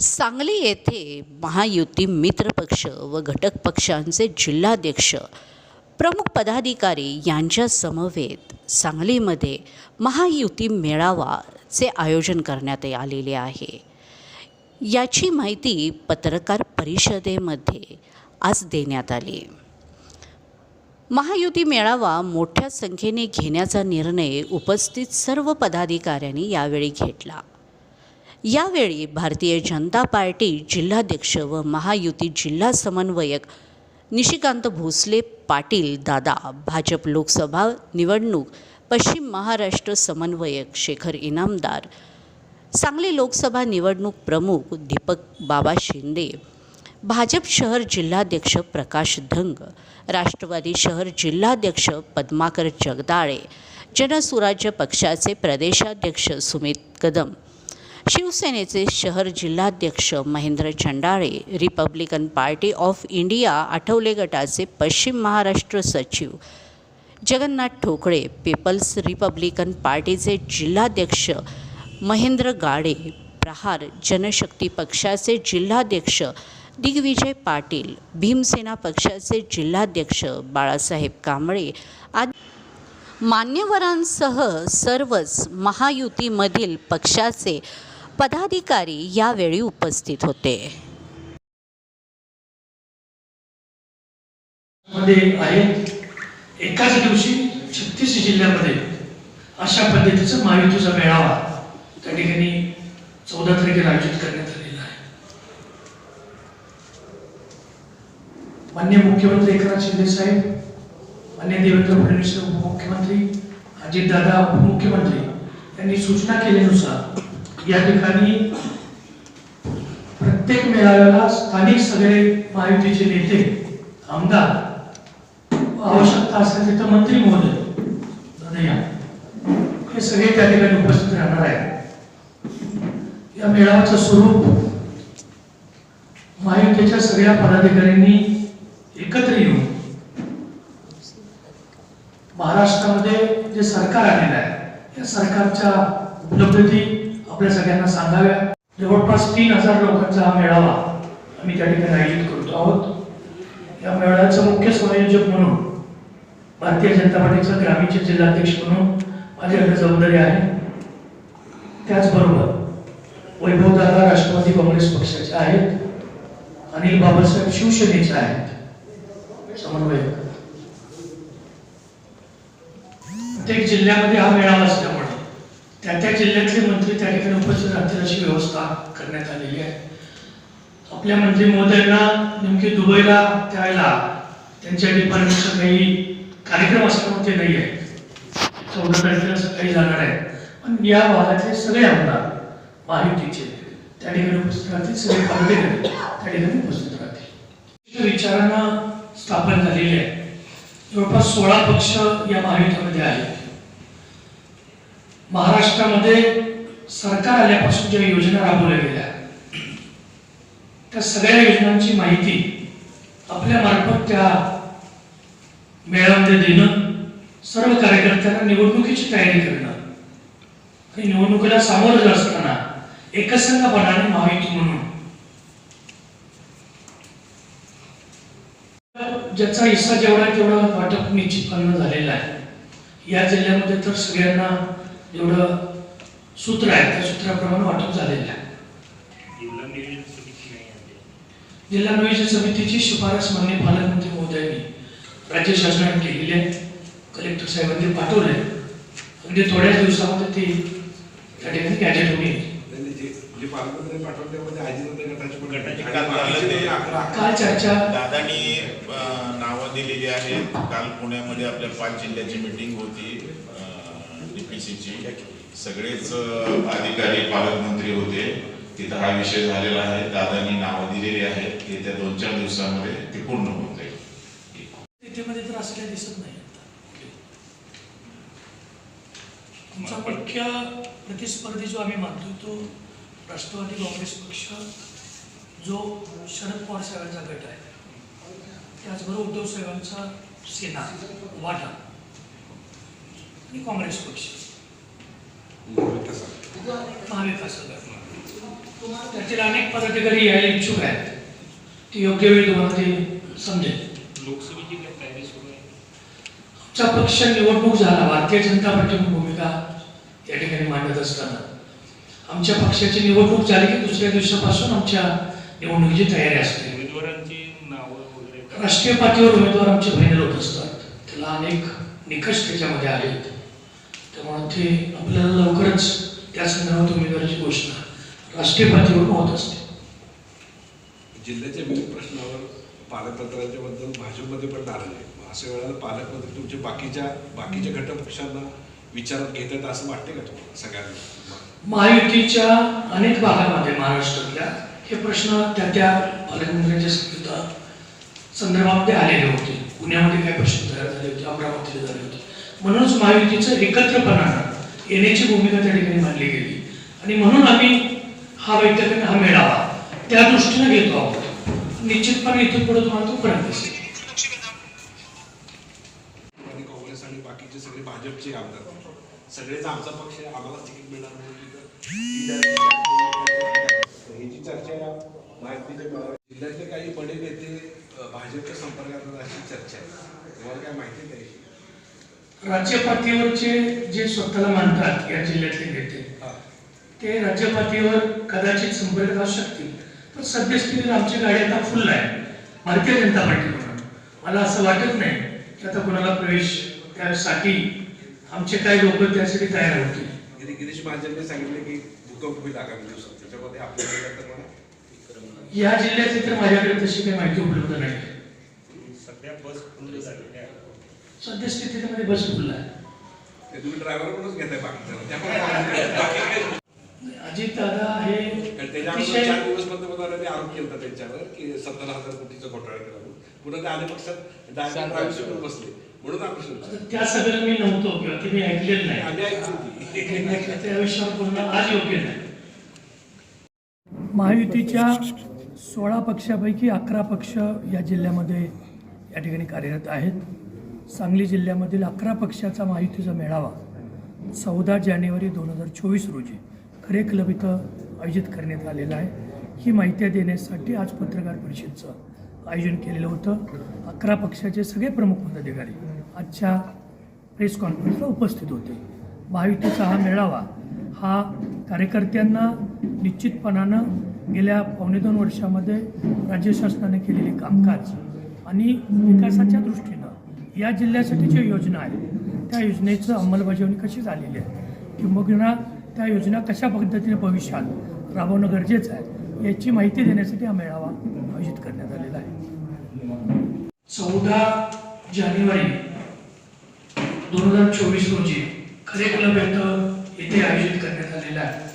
सांगली येथे महायुती मित्रपक्ष व घटक पक्षांचे जिल्हाध्यक्ष प्रमुख पदाधिकारी यांच्या समवेत सांगलीमध्ये महायुती मेळावाचे आयोजन करण्यात आलेले आहे. याची माहिती पत्रकार परिषदेमध्ये आज देण्यात आली. महायुती मेळावा मोठ्या संख्येने घेण्याचा निर्णय उपस्थित सर्व पदाधिकाऱ्यांनी यावेळी घेतला. यावेळी भारतीय जनता पार्टी जिल्हाध्यक्ष व महायुती जिल्हा समन्वयक निशिकांत भोसले पाटील दादा भाजप लोकसभा निवडणूक पश्चिम महाराष्ट्र समन्वयक शेखर इनामदार सांगली लोकसभा निवडणूक प्रमुख दीपक बाबा शिंदे भाजप शहर जिल्हाध्यक्ष प्रकाश धंग राष्ट्रवादी शहर जिल्हाध्यक्ष पद्माकर जगदाळे जनसुराज्य पक्षाचे प्रदेशाध्यक्ष सुमित कदम शिवसेनेचे शहर जिल्हाध्यक्ष Mahendra Chandale Republican Party of India Athawale गटाचे पश्चिम महाराष्ट्र सचिव जगन्नाथ ठोकळे पीपल्स रिपब्लिकन पार्टीचे जिल्हाध्यक्ष महेंद्र गाडे प्रहार जनशक्ती पक्षाचे जिल्हाध्यक्ष दिग्विजय पाटील भीमसेना पक्षाचे जिल्हाध्यक्ष बाळासाहेब कांबळे आदी मान्यवरांसह सर्वच महायुतीमधील पक्षाचे पदाधिकारी यावेळी उपस्थित होते. एकाच दिवशी छत्तीस जिल्ह्यामध्ये अशा पद्धतीचा महायुतीचा मेळावा त्या ठिकाणी चौदा तारखेला आयोजित करण्यात आलेला आहे. मान्य मुख्यमंत्री एकनाथ शिंदे साहेब मान्य देवेंद्र फडणवीस उपमुख्यमंत्री अजितदादा उपमुख्यमंत्री यांनी सूचना केल्यानुसार या ठिकाणी प्रत्येक मेळाव्याला स्थानिक सगळे महायुतीचे नेते आमदार आवश्यकता असेल तिथं मंत्री महोदय हे सगळे त्या ठिकाणी उपस्थित राहणार आहे या मेळाव्याचं स्वरूप महायुतीच्या सगळ्या पदाधिकाऱ्यांनी एकत्र येऊन महाराष्ट्रामध्ये जे सरकार आलेलं आहे या सरकारच्या उपलब्धी आपल्या सगळ्यांना सांगाव्या. जवळपास तीन हजार लोकांचा हा मेळावा आम्ही त्या ठिकाणी आयोजित करतो आहोत. या मेळाव्याचा मुख्य संयोजक म्हणून भारतीय जनता पार्टीचा ग्रामीणचे जिल्हाध्यक्ष म्हणून माझ्याकडे जबाबदारी आहे. त्याचबरोबर वैभवदादा राष्ट्रवादी काँग्रेस पक्षाचे आहेत. अनिल बाबासाहेब शिवसेनेचे आहेत. समन्वयक. प्रत्येक जिल्ह्यामध्ये हा मेळावा असल्यामुळे त्या त्या जिल्ह्यातले मंत्री त्या ठिकाणी उपस्थित राहतील अशी व्यवस्था करण्यात आलेली आहे. आपल्या मंत्री महोदयांना नेमके दुबईला त्यावेळेला त्यांच्या डिपार्टमेंटचा काही कार्यक्रम असल्यामुळे ते नाही आहे. चौदा तारखेला सकाळी जाणार आहे. पण या भागातले सगळे आमदार माहितीचे त्या ठिकाणी उपस्थित राहतील सगळे पदाधिकारी त्या ठिकाणी उपस्थित राहतील. विचारांना स्थापन झालेली आहे. जवळपास सोळा पक्ष या महायुतीमध्ये आहेत. महाराष्ट्रामध्ये सरकार आल्यापासून ज्या योजना राबवल्या गेल्या त्या सगळ्या योजनांची माहिती आपल्या मार्फत त्या मेळाव्यामध्ये देणं सर्व कार्यकर्त्यांना निवडणुकीची तयारी करणं आणि निवडणुकीला सामोरं असताना एकसंघपणाने माहिती म्हणून. ज्याचा हिस्सा जेवढा तेवढा वाटप निश्चितपणे झालेला आहे. या जिल्ह्यामध्ये तर सगळ्यांना जेवढं सूत्र आहे. त्या सूत्राप्रमाणे वाटप झालेलं आहे. जिल्हा नियोजन समितीची शिफारस मान्य पालकमंत्री महोदयांनी राज्य शासनाने केलेली आहे. कलेक्टर साहेबांनी पाठवले अगदी थोड्याच दिवसामध्ये ते त्या ठिकाणी गॅजेट होईल. त्यांनी जे जे पालकमंत्री पाठवले त्यामध्ये आजीनंतर गटाची पण गटाची गटाची काल झालं ते अकरा काल चर्चा दादानी नावं दिलेली आहेत. काल पुण्यामध्ये आपल्या पाच जिल्ह्याची मीटिंग होती. डीपीसीची सगळेच अधिकारी पालकमंत्री होते. तिथं हा विषय झालेला आहे. दादांनी नावं दिलेली आहेत. येत्या दोन चार दिवसामध्ये ते पूर्ण होऊन जाईल. तर असं काही दिसत नाही तुमचा मुख्य प्रतिस्पर्धी जो आम्ही मानतो तो राष्ट्रवादी काँग्रेस पक्ष जो शरद पवार साहेबांचा गट आहे. त्याचबरोबर उद्धव साहेबांचा सेना वाटा आणि काँग्रेस पक्ष. महाविकास त्यातील अनेक पदाधिकारी यायला इच्छुक आहेत. ती योग्य वेळी तुम्हाला ते समजेल. लोकसभेची आमचा पक्ष निवडणूक झाला. भारतीय जनता पार्टीची भूमिका या ठिकाणी मांडत असताना. आमच्या पक्षाची निवडणूक झाली की दुसऱ्या दिवसापासून आमच्या निवडणुकीची तयारी असते. उमेदवारांची नावं? राष्ट्रीय पातळीवर उमेदवार आमचे फायनल होत असतात. त्याला अनेक निकष त्याच्यामध्ये आहेत त्यामुळे ते आपल्याला लवकरच त्या संदर्भात उमेदवाराची घोषणा राष्ट्रीय पातळीवर होत असते. जिल्ह्याच्या विविध प्रश्नावर पालकमंत्र्यांच्या बद्दल भाजपमध्ये पण नाराज आहे. अशा वेळेला पालकमंत्री तुमच्या बाकीच्या बाकीच्या घटक पक्षांना विचारात घेतात असं वाटते का तुम्हाला सगळ्यांना? महायुतीच्या अनेक भागामध्ये महाराष्ट्रातल्या हे प्रश्न त्या त्या पालकमंत्र्यांच्या संदर्भामध्ये आलेले होते. पुण्यामध्ये काय प्रश्न तयार झाले होते अमरावतीला झाले होते. म्हणूनच महायुतीचं एकत्रपणानं येण्याची भूमिका त्या ठिकाणी मांडली गेली. आणि म्हणून आम्ही हा बैठक आणि हा मेळावा त्या दृष्टीनं घेतो आहोत. निश्चितपणे इथून पुढे तुम्हाला तो फरक दिसेल. आणि काँग्रेस आणि बाकीचे सगळे भाजपचे आमदार. सगळेच आमचा पक्ष आम्हाला तिकीट मिळणार नाही ह्याची चर्चा जिल्ह्यातले काही बडे नेते भाजपच्या संपर्कात अशी चर्चा आहे. तुम्हाला काय माहिती आहे त्याविषयी राज्य पातळीवरचे जे स्वतःला मानतात या जिल्ह्यातले नेते हा. ते राज्य पातळीवर कदाचित संपर्क असू शकतील. पण सद्यस्थितीत आमची गाडी आता फुल आहे. भारतीय जनता पार्टी म्हणून. मला असं वाटत नाही की आता कोणाला प्रवेश त्यासाठी आमचे काही लोक त्यासाठी तयार होतील. गिरी गिरीश महाजनने सांगितले की भूकंप होईल आगामी दिवसात. त्याच्यामध्ये आपल्या जिल्ह्यात तर मला या जिल्ह्याची तर माझ्याकडे तशी काही माहिती उपलब्ध नाही. सध्या बस सद्यस्थितीमध्ये बस फुल आहे ते तुम्ही ड्रायव्हर म्हणूनच घेताय बाकीच्या अजित दादा हे चार दिवस पंतप्रधानांनी आरोप केला होता त्यांच्यावर की सत्तर हजार कोटीचा घोटाळा केला म्हणून. पुन्हा ते आले पक्षात बसले. म्हणून त्या सगळं मी नव्हतो किंवा ते मी ऐकलेलं नाही. आम्ही ऐकली त्या विषयावर बोलणं आज योग्य नाही. महायुतीच्या सोळा पक्षापैकी अकरा पक्ष या जिल्ह्यामध्ये या ठिकाणी कार्यरत आहेत. सांगली जिल्ह्यामधील अकरा पक्षाचा महायुतीचा मेळावा चौदा जानेवारी दोन हजार चोवीस रोजी खरे क्लब इथं आयोजित करण्यात आलेला आहे. ही माहिती देण्यासाठी आज पत्रकार परिषदेचं आयोजन केलेलं होतं. अकरा पक्षाचे सगळे प्रमुख पदाधिकारी आजच्या प्रेस कॉन्फरन्सला उपस्थित होते. महायुतीचा हा मेळावा हा कार्यकर्त्यांना निश्चितपणानं गेल्या पावणे दोन वर्षामध्ये राज्य शासनाने केलेले कामकाज आणि विकासाच्या दृष्टीने या जिल्ह्यासाठी ज्या योजना आहेत त्या योजनेचं अंमलबजावणी कशी झालेली आहे? किंबहुना त्या योजना कशा पद्धतीने भविष्यात राबवणं गरजेचं आहे याची माहिती देण्यासाठी हा मेळावा आयोजित करण्यात आलेला आहे. चौदा जानेवारी दोन हजार चोवीस रोजी खरे क्लब येथे आयोजित करण्यात आलेला आहे.